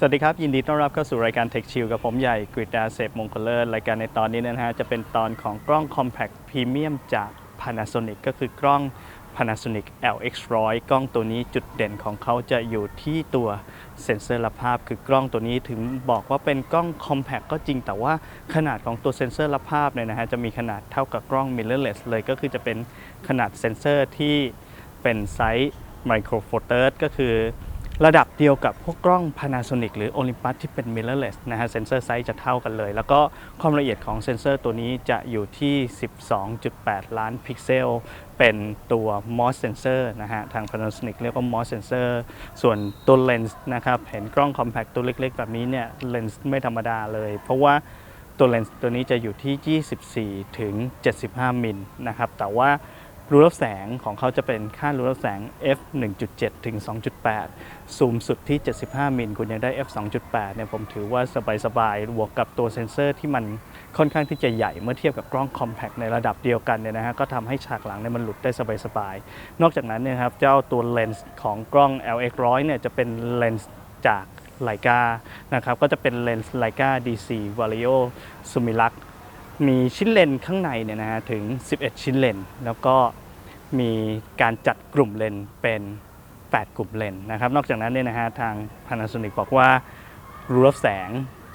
สวัสดีครับ ยินดีต้อนรับเข้าสู่รายการ Tech Chill กับผมใหญ่กฤษดาเสพมงคลเลิศรายการในตอนนี้นะฮะจะเป็นตอนของกล้อง Compact Premium จาก Panasonic ก็คือกล้อง Panasonic LX100 กล้องตัวนี้จุดเด่นของเขาจะอยู่ที่ตัวเซ็นเซอร์รับภาพ คือกล้องตัวนี้ถึงบอกว่าเป็นกล้อง Compact ก็จริงแต่ว่าขนาดของตัวเซ็นเซอร์รับภาพเนี่ยนะฮะจะมีขนาดเท่ากับกล้อง mirrorless เลยก็คือจะเป็นขนาดเซ็นเซอร์ที่เป็นไซส์ Micro Four Third ก็คือ ระดับเดียวกับพวกกล้อง Panasonic หรือ Olympus ที่เป็น mirrorless นะฮะเซนเซอร์ไซส์จะเท่ากันเลย แล้วก็ความละเอียดของเซนเซอร์ตัวนี้จะอยู่ที่ 12.8 ล้านพิกเซล เป็นตัว MOS sensor นะฮะ ทาง Panasonic เรียกว่า MOS sensor ส่วนตัวเลนส์นะครับ เห็นกล้อง compact ตัวเล็ก ๆ แบบนี้เนี่ยเลนส์ไม่ธรรมดาเลย เพราะว่าตัวเลนส์ตัวนี้จะอยู่ที่ 24 ถึง 75 มิลนะครับ แต่ว่า รูรับแสงของเขาจะเป็นค่ารูรับแสง f 1.7 ถึง 2.8 ซูมสุดที่ 75 มิล คุณยังได้ f 2.8 เนี่ยผมถือว่าสบายๆบวกกับตัวเซ็นเซอร์ที่มันค่อนข้างที่จะใหญ่เมื่อเทียบกับกล้อง compact ในระดับเดียวกันเนี่ยนะฮะ ก็ทำให้ฉากหลังเนี่ยมันหลุดได้สบายๆ นอกจากนั้นเนี่ยครับ เจ้าตัวเลนส์ของกล้อง LX100 เนี่ยจะเป็นเลนส์จากไลกานะครับ ก็จะเป็นเลนส์ไลกา DC Vario Sumilac มีชิ้นเลนข้างในเนี่ยนะฮะถึง 11 ชิ้นเลนแล้วก็มีการจัดกลุ่มเลนเป็น 8 กลุ่มเลนนะครับ นอกจากนั้นเนี่ยนะฮะทาง Panasonic บอกว่ารูรับแสง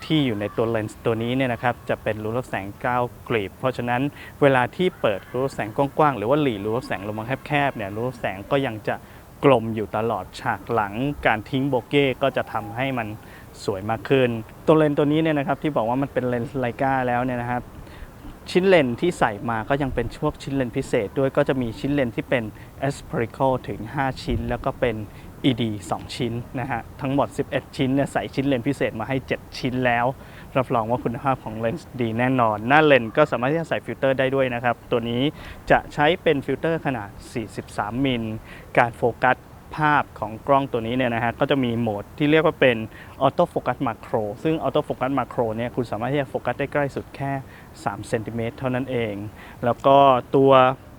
ที่อยู่ในตัวเลนส์ตัวนี้เนี่ยนะครับจะเป็นรูรับแสง 9 กลีบ เพราะฉะนั้นเวลาที่เปิดรูรับแสงกว้างๆหรือว่าหลีรูรับแสงลงมาแคบๆเนี่ยรูรับแสงก็ยังจะกลมอยู่ตลอดฉากหลังการทิ้งโบเก้ก็จะทำให้มันสวยมากขึ้น ตัวเลนส์ตัวนี้เนี่ยนะครับที่บอกว่ามันเป็นเลนส์ไลกาแล้วเนี่ยนะครับ ชิ้นเลนที่ใส่มาก็ยังเป็นช่วงชิ้นเลนพิเศษด้วยก็จะมีชิ้นเลนที่เป็น aspherical ถึง 5 ชิ้น แล้วก็เป็น ED 2 ชิ้นนะฮะ ทั้งหมด 11 ชิ้นเนี่ยใส่ชิ้นเลนพิเศษมาให้ 7 ชิ้นแล้ว รับรองว่าคุณภาพของเลนส์ดีแน่นอน หน้าเลนก็สามารถที่จะใส่ฟิลเตอร์ได้ด้วยนะครับ ตัวนี้จะใช้เป็นฟิลเตอร์ขนาด 43 มิล การโฟกัส ภาพของกล้องตัวนี้เนี่ยนะฮะก็จะมีโหมดที่เรียกว่าเป็นออโต้โฟกัสมาโครซึ่งออโต้โฟกัสมาโครเนี่ยคุณสามารถที่จะโฟกัสได้ใกล้สุดแค่3เซนติเมตรเท่านั้นเอง แล้วก็ตัว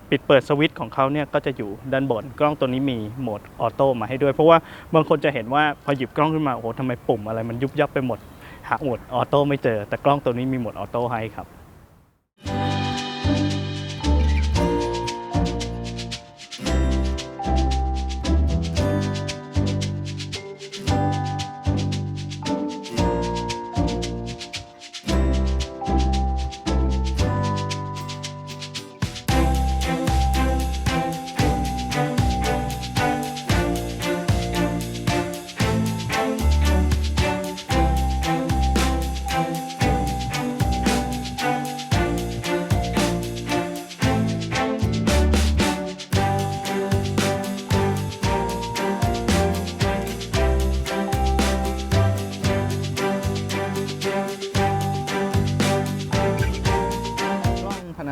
ปิดเปิดสวิตช์ของเขาเนี่ยก็จะอยู่ด้านบน กล้องตัวนี้มีโหมดออโต้มาให้ด้วย เพราะว่าบางคนจะเห็นว่าพอหยิบกล้องขึ้นมาโอ้โหทำไมปุ่มอะไรมันยุบยับไปหมดหาโหมดออโต้ไม่เจอ แต่กล้องตัวนี้มีโหมดออโต้ให้ครับ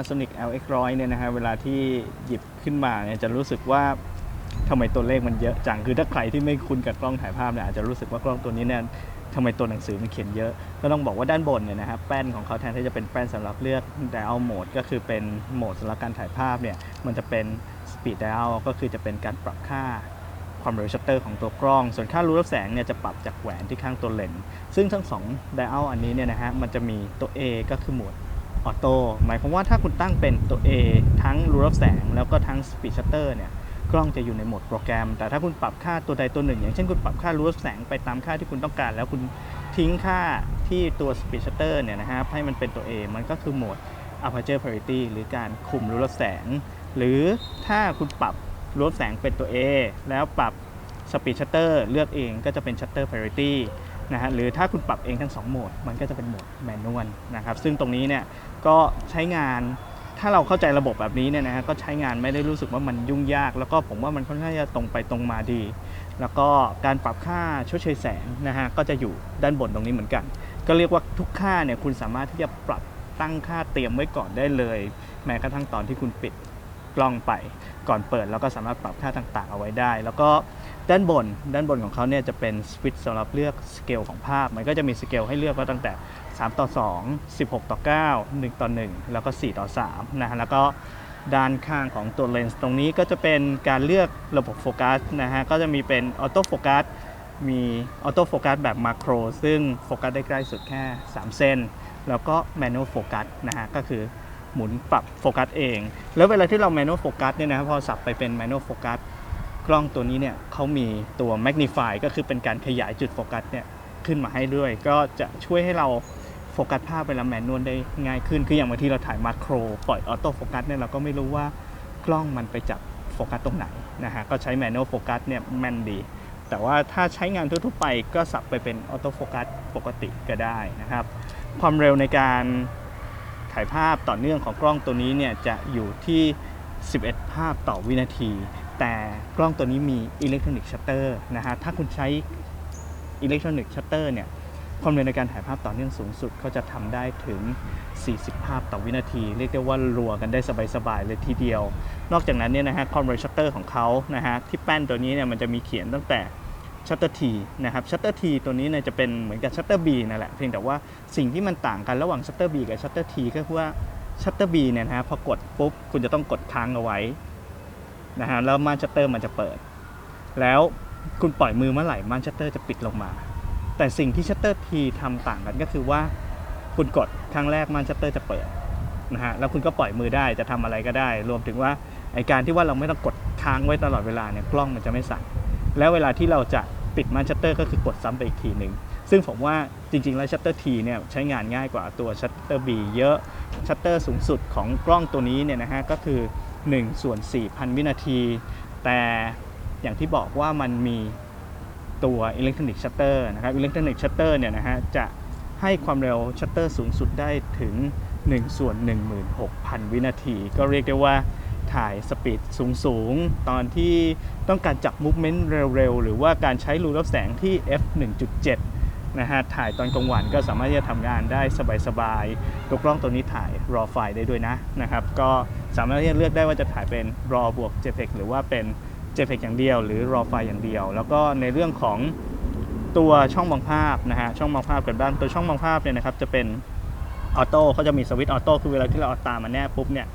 Panasonic LX100 เนี่ยนะฮะเวลาที่หยิบขึ้นมาเนี่ยจะรู้สึกว่าทำไมตัวเลขมันเยอะจังคือถ้าใครที่ไม่คุ้นกับกล้องถ่ายภาพเนี่ยอาจจะรู้สึกว่ากล้องตัวนี้เนี่ยทำไมตัวหนังสือมันเขียนเยอะ ก็ต้องบอกว่าด้านบนเนี่ยนะครับแป้นของเขาแทนที่จะเป็นแป้นสำหรับเลือก dial mode ก็คือเป็นโหมดสำหรับการถ่ายภาพเนี่ยมันจะเป็น speed dial ก็คือจะเป็นการปรับค่าความเร็วชัตเตอร์ของตัวกล้อง ส่วนค่ารูรับแสงเนี่ยจะปรับจากแหวนที่ข้างตัวเลนส์ซึ่งทั้งสอง dial อันนี้เนี่ยนะฮะมันจะมีตัว A ก็คือโหมด ออโต้หมายความว่าถ้าคุณตั้งเป็นตัว A ทั้งรูรับแสงแล้วก็ทั้ง Speed Shutter เนี่ยกล้องจะอยู่ในโหมดโปรแกรม แต่ถ้าคุณปรับค่าตัวใดตัวหนึ่ง อย่างเช่นคุณปรับค่ารูรับแสงไปตามค่าที่คุณต้องการ แล้วคุณทิ้งค่าที่ตัว Speed Shutter เนี่ยนะครับให้มันเป็นตัว A มันก็คือโหมด Aperture Parity หรือการคุมรูรับแสง หรือถ้าคุณปรับรูรับแสงเป็นตัว A แล้วปรับ Speed Shutter เลือกเองก็จะเป็น Shutter Parity นะฮะหรือถ้าคุณปรับเองทั้ง 2 โหมด มันก็จะเป็นโหมดแมนนวลนะครับซึ่งตรงนี้เนี่ยก็ใช้งานถ้าเราเข้าใจระบบแบบนี้เนี่ยนะฮะก็ใช้งานไม่ได้รู้สึกว่ามันยุ่งยาก แล้วก็ผมว่ามันค่อนข้างจะตรงไปตรงมาดี แล้วก็การปรับค่าชดเชยแสงนะฮะก็จะอยู่ด้านบนตรงนี้เหมือนกัน ก็เรียกว่าทุกค่าเนี่ยคุณสามารถที่จะปรับตั้งค่าเตรียมไว้ก่อนได้เลย แม้กระทั่งตอนที่คุณปิดกล้องไปก่อนเปิดเราก็สามารถปรับค่าต่างๆ เอาไว้ได้ แล้วก็ ด้านบน ด้านบนของเขาเนี่ยจะเป็นสวิตช์สำหรับเลือกสเกลของภาพ มันก็จะมีสเกลให้เลือกว่าตั้งแต่ 3 ต่อ 2 16 ต่อ 9 1 ต่อ 1 แล้วก็ 4 ต่อ3นะฮะแล้วก็ด้านข้างของตัวเลนส์ตรงนี้ก็จะเป็นการเลือกระบบโฟกัสนะฮะก็จะมีเป็นออโต้โฟกัสมีออโต้โฟกัสแบบมาโครซึ่งโฟกัสได้ใกล้สุดแค่ 3 เส้น แล้วก็แมน u a l โฟกัสนะฮะก็คือหมุนปรับโฟกัสเอง แล้วเวลาที่เราแมน u a l โฟกัสเนี่ยนะพอสับไปเป็นแมน u a l โฟกัส กล้องตัวนี้เนี่ยเขามีตัว magnify ก็คือเป็นการขยายจุดโฟกัสเนี่ยขึ้นมาให้ด้วย ก็จะช่วยให้เราโฟกัสภาพเวลาแมนนวลได้ง่ายขึ้น คืออย่างบางทีเราถ่ายมาโคร ปล่อยออโต้โฟกัสเนี่ยเราก็ไม่รู้ว่ากล้องมันไปจับโฟกัสตรงไหนนะฮะ ก็ใช้แมนนวลโฟกัสเนี่ยแม่นดี แต่ว่าถ้าใช้งานทั่วๆไปก็สับไปเป็นออโต้โฟกัสปกติก็ได้นะครับ ความเร็วในการถ่ายภาพต่อเนื่องของกล้องตัวนี้เนี่ยจะอยู่ที่ 11 ภาพต่อวินาที แต่กล้องตัวนี้มีอิเล็กทรอนิกส์ชัตเตอร์นะฮะถ้าคุณใช้อิเล็กทรอนิกส์ชัตเตอร์เนี่ยความเร็วในการถ่ายภาพต่อเนื่องสูงสุดก็จะทำได้ถึง 40 ภาพต่อวินาที เรียกได้ว่ารัวกันได้สบายๆเลยทีเดียว นอกจากนั้นเนี่ยนะฮะความเร็วชัตเตอร์ของเขานะฮะที่แป้นตัวนี้เนี่ยมันจะมีเขียนตั้งแต่ชัตเตอร์ทีนะครับชัตเตอร์ทีตัวนี้เนี่ยจะเป็นเหมือนกับชัตเตอร์บีนั่นแหละเพียงแต่ว่าสิ่งที่มันต่างกันระหว่างชัตเตอร์บีกับชัตเตอร์ทีก็คือว่าชัตเตอร์บีเนี่ยนะฮะพอกดปุ๊บคุณจะต้องกดค้างเอาไว้ นะฮะแล้วม่านชัตเตอร์มันจะเปิด แล้วคุณปล่อยมือเมื่อไหร่ม่านชัตเตอร์จะปิดลงมา แต่สิ่งที่ชัตเตอร์ทีทำต่างกันก็คือว่าคุณกดครั้งแรกม่านชัตเตอร์จะเปิดนะฮะแล้วคุณก็ปล่อยมือได้จะทำอะไรก็ได้ รวมถึงว่าไอการที่ว่าเราไม่ต้องกดค้างไว้ตลอดเวลาเนี่ยกล้องมันจะไม่สั่นแล้วเวลาที่เราจะปิดม่านชัตเตอร์ก็คือกดซ้ำไปอีกทีหนึ่งซึ่งผมว่าจริง ๆ แล้วชัตเตอร์ทีเนี่ยใช้งานง่ายกว่าตัวชัตเตอร์บีเยอะชัตเตอร์สูงสุดของกล้องตัวนี้เนี่ยนะฮะก็คือ 1ส่วน4,000 วินาที แต่อย่างที่บอกว่ามันมีตัวอิเล็กทรอนิกส์ชัตเตอร์นะครับอิเล็กทรอนิกส์ชัตเตอร์เนี่ยนะฮะจะให้ความเร็วชัตเตอร์สูงสุดได้ถึง 1 ส่วน 16,000 วินาที ก็เรียกได้ว่าถ่ายสปีดสูง ๆ ตอนที่ต้องการจับมูฟเมนต์เร็ว ๆ หรือว่าการใช้รูรับแสงที่ f 1.7 นะฮะถ่ายตอนกลางวันก็สามารถที่จะทำงานได้สบายๆตัวกล้องตัวนี้ถ่าย raw ไฟล์ได้ด้วยนะนะครับก็สามารถที่จะเลือกได้ว่าจะถ่ายเป็น raw บวก jpeg หรือว่าเป็น jpeg อย่างเดียว หรือ raw ไฟล์อย่างเดียว แล้วก็ในเรื่องของตัวช่องมองภาพนะฮะช่องมองภาพกันบ้างตัวช่องมองภาพเนี่ยนะครับจะเป็นออโต้เขาจะมีสวิตช์ออโต้คือเวลาที่เราเอาตามาแนบปุ๊บเนี่ย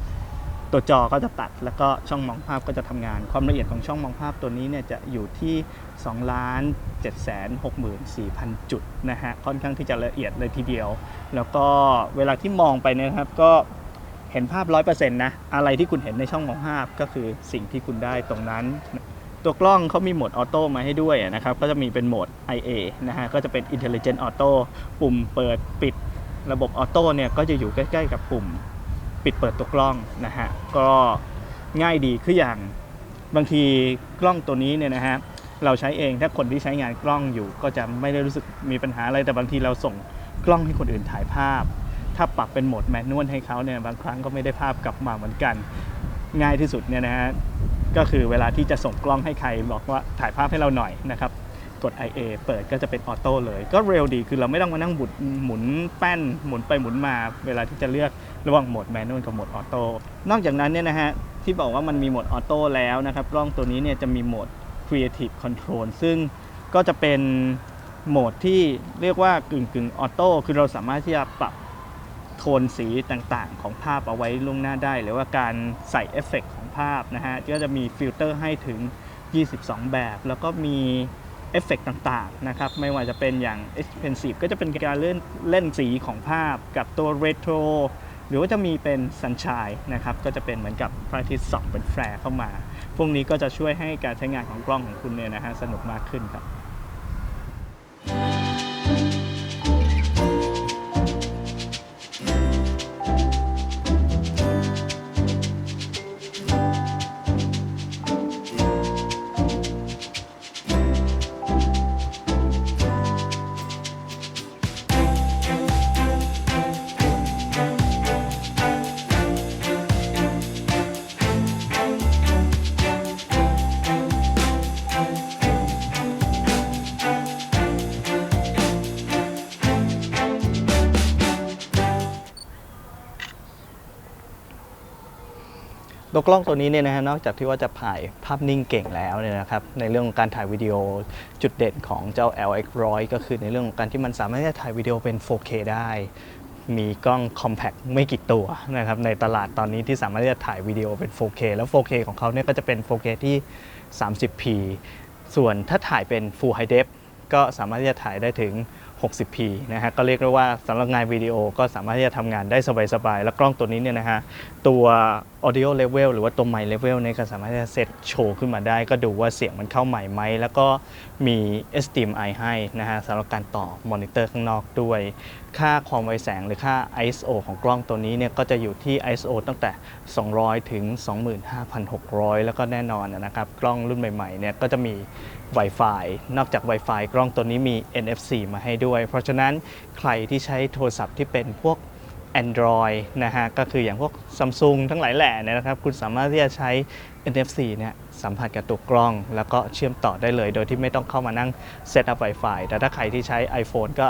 ตัวจอก็จะตัด แล้วก็ช่องมองภาพก็จะทำงาน ความละเอียดของช่องมองภาพตัวนี้เนี่ยจะอยู่ที่2ล้าน7 6 4 0 0 0 จุดนะฮะค่อนข้างที่จะละเอียดเลยทีเดียว แล้วก็เวลาที่มองไปนยนะครับก็เห็นภาพ 100%นะอะไรที่คุณเห็นในช่องมองภาพก็คือสิ่งที่คุณได้ตรงนั้น ตัวกล้องเขามีโหมดออโต้มาให้ด้วยนะครับก็จะมีเป็นโหมด IA นะฮะก็จะเป็น Intelligent Auto ปุ่มเปิดปิดระบบออโต้เนี่ยก็จะอยู่ใกล้ ๆ กับปุ่ม ปิดเปิดตัวกล้องนะฮะก็ง่ายดีคืออย่างบางทีกล้องตัวนี้เนี่ยนะฮะเราใช้เองถ้าคนที่ใช้งานกล้องอยู่ ก็จะไม่ได้รู้สึกมีปัญหาอะไรแต่บางทีเราส่งกล้องให้คนอื่นถ่ายภาพ ถ้าปรับเป็นโหมดแมนนวลให้เขาเนี่ยบางครั้งก็ไม่ได้ภาพกลับมาเหมือนกัน ง่ายที่สุดเนี่ยนะฮะก็คือเวลาที่จะส่งกล้องให้ใครบอกว่าถ่ายภาพให้เราหน่อยนะครับ กด IA เปิดก็จะเป็นออโต้เลย ก็เร็วดีคือเราไม่ต้องมานั่งบุดหมุนแป้นหมุนไปหมุนมา เวลาที่จะเลือกระหว่างโหมดแมนนวลกับโหมดออโต้นอกจากนั้นเนี่ยนะฮะที่บอกว่ามันมีโหมดออโต้แล้วนะครับกล้องตัวนี้เนี่ยจะมีโหมด Creative Control ซึ่งก็จะเป็นโหมดที่เรียกว่ากึ่งกึ่งออโต้คือเราสามารถที่จะปรับโทนสีต่างๆ ของภาพเอาไว้ล่วงหน้าได้ หรือว่าการใส่เอฟเฟกต์ของภาพนะฮะก็จะมีฟิลเตอร์ให้ถึง 22 แบบ แล้วก็มี เอฟเฟกต์ต่างๆนะครับไม่ว่าจะเป็นอย่าง Expensive ก็จะเป็นการเล่นเล่นสีของภาพกับตัว Retro หรือว่าจะมีเป็น Sunshine นะครับก็จะเป็นเหมือนกับพระอาทิตย์ส่องเป็นแฟร์เข้ามา พวกนี้ก็จะช่วยให้การใช้งานของกล้องของคุณเนี่ยนะฮะสนุกมากขึ้นครับ ตัวกล้องตัวนี้เนี่ยนะฮะนอกจากที่ว่าจะถ่ายภาพนิ่งเก่งแล้วเนี่ยนะครับในเรื่องของการถ่ายวิดีโอจุดเด่นของเจ้า LX100 ก็คือในเรื่องของการที่มันสามารถที่จะถ่ายวิดีโอเป็น 4K ได้ มีกล้อง compact ไม่กี่ตัวนะครับในตลาดตอนนี้ที่สามารถที่จะถ่ายวิดีโอเป็น 4K แล้ว 4K ของเขาเนี่ยก็จะเป็น 4K ที่ 30p ส่วนถ้าถ่ายเป็น Full High Def ก็สามารถที่จะถ่ายได้ถึง 60p นะฮะก็เรียกได้ว่าสำหรับงานวิดีโอก็สามารถที่จะทำงานได้สบายๆ แล้วกล้องตัวนี้เนี่ยนะฮะตัว audio level หรือว่าตัวไมค์ level เนี่ยก็สามารถที่จะเซตโชว์ขึ้นมาได้ ก็ดูว่าเสียงมันเข้าใหม่ไหม แล้วก็มี HDMI ให้นะฮะสำหรับการต่อมอนิเตอร์ข้างนอกด้วยค่าความไวแสงหรือค่า ISO ของกล้องตัวนี้เนี่ยก็จะอยู่ที่ ISO ตั้งแต่ 200 ถึง 25,600 แล้วก็แน่นอนนะครับ กล้องรุ่นใหม่ๆเนี่ยก็จะมี Wi-Fi นอกจาก Wi-Fi กล้องตัวนี้มี NFC มาให้ด้วย เพราะฉะนั้นใครที่ใช้โทรศัพท์ที่เป็นพวก Android นะฮะ ก็คืออย่างพวก Samsung ทั้งหลายแหล่นี่นะครับ คุณสามารถที่จะใช้ NFC เนี่ยสัมผัสกับตัวกล้อง แล้วก็เชื่อมต่อได้เลย โดยที่ไม่ต้องเข้ามานั่งเซตอัพ Wi-Fi แต่ถ้าใครที่ใช้ iPhone ก็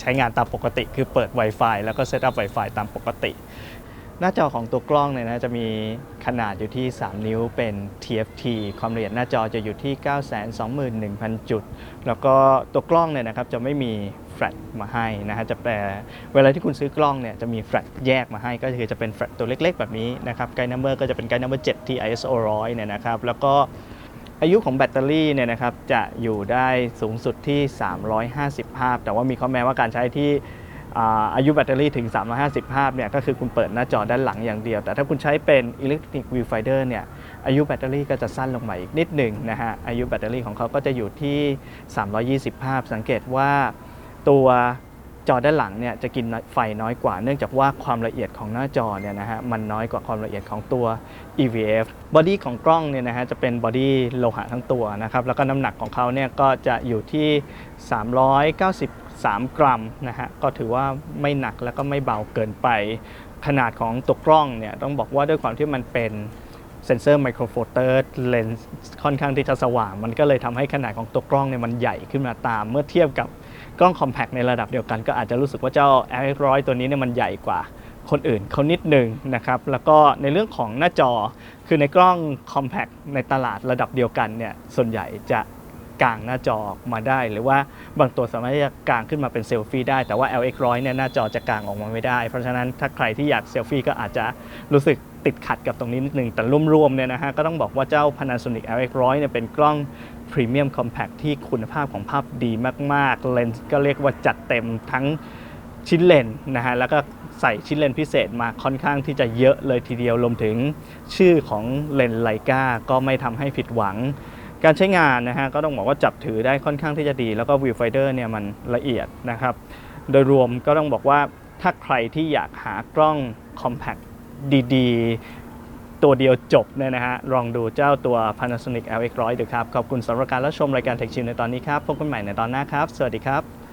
ใช้งานตามปกติ คือเปิด Wi-Fi แล้วก็เซตอัพ Wi-Fi ตามปกติ หน้าจอของตัวกล้องเนี่ยนะจะมีขนาดอยู่ที่ 3 นิ้วเป็น TFT ความละเอียดหน้าจอจะอยู่ที่ 921,000 จุด แล้วก็ตัวกล้องเนี่ยนะครับจะไม่มีแฟลชมาให้นะฮะจะแปลเวลาที่คุณซื้อกล้องเนี่ยจะมีแฟลชแยกมาให้ก็คือจะเป็นแฟลชตัวเล็กๆ แบบนี้นะครับไกด์นัมเบอร์ก็จะเป็นไกด์นัมเบอร์7ที่ ISO 100เนี่ยนะครับแล้วก็ อายุของแบตเตอรี่เนี่ยนะครับจะอยู่ได้สูงสุดที่ 350 ภาพ แต่ว่ามีข้อแม้ว่าการใช้ที่อาอายุแบตเตอรี่ถึง 350 ภาพเนี่ยก็คือคุณเปิดหน้าจอด้านหลังอย่างเดียว แต่ถ้าคุณใช้เป็น Electric Viewfinder เนี่ยอายุแบตเตอรี่ก็จะสั้นลงมาอีกนิดหนึ่งนะฮะอายุแบตเตอรี่ของเขาก็จะอยู่ที่ 320 ภาพ สังเกตว่าตัว จอด้านหลังเนี่ยจะกินไฟน้อยกว่า เนื่องจากว่าความละเอียดของหน้าจอเนี่ยนะฮะมันน้อยกว่าความละเอียดของตัว EVF บอดี้ของกล้องเนี่ยนะฮะจะเป็นบอดี้โลหะทั้งตัวนะครับแล้วก็น้ำหนักของเขาเนี่ยก็จะอยู่ที่ 393 กรัมนะฮะก็ถือว่าไม่หนักแล้วก็ไม่เบาเกินไป ขนาดของตัวกล้องเนี่ยต้องบอกว่าด้วยความที่มันเป็นเซนเซอร์ไมโครโฟเตอร์เลนส์ค่อนข้างที่จะสว่าง มันก็เลยทำให้ขนาดของตัวกล้องเนี่ยมันใหญ่ขึ้นมาตาม เมื่อเทียบกับ กล้องคอมแพคในระดับเดียวกัน ก็อาจจะรู้สึกว่าเจ้า R100 ตัวนี้เนี่ยมันใหญ่กว่าคนอื่นเขานิดหนึ่งนะครับ แล้วก็ในเรื่องของหน้าจอคือในกล้อง Compact ในตลาดระดับเดียวกันเนี่ยส่วนใหญ่จะกางหน้าจอออกมาได้ หรือว่าบางตัวสามารถจะกางขึ้นมาเป็นเซลฟี่ได้ แต่ว่า LX100 เนี่ยหน้าจอจะกางออกมาไม่ได้ เพราะฉะนั้นถ้าใครที่อยากเซลฟี่ก็อาจจะรู้สึกติดขัดกับตรงนี้นิดนึงแต่รวมๆเนี่ยนะฮะก็ต้องบอกว่าเจ้า Panasonic LX100 เนี่ยเป็นกล้อง Premium Compact ที่คุณภาพของภาพดีมากๆ เลนส์ก็เรียกว่าจัดเต็มทั้งชิ้นเลนนะฮะแล้วก็ใส่ชิ้นเลนพิเศษมาค่อนข้างที่จะเยอะเลยทีเดียวรวมถึงชื่อของเลนไลกาก็ไม่ทำให้ผิดหวัง การใช้งานนะฮะก็ต้องบอกว่าจับถือได้ค่อนข้างที่จะดี แล้วก็วิวไฟเดอร์เนี่ยมันละเอียดนะครับโดยรวมก็ต้องบอกว่าถ้าใครที่อยากหากล้อง Compact ดีๆ ตัวเดียวจบเนี่ยนะฮะลองดูเจ้าตัว Panasonic LX100 ดูครับ ขอบคุณสำหรับการรับชมรายการ Tech Chill ในตอนนี้ครับ พบกันใหม่ในตอนหน้าครับ สวัสดีครับ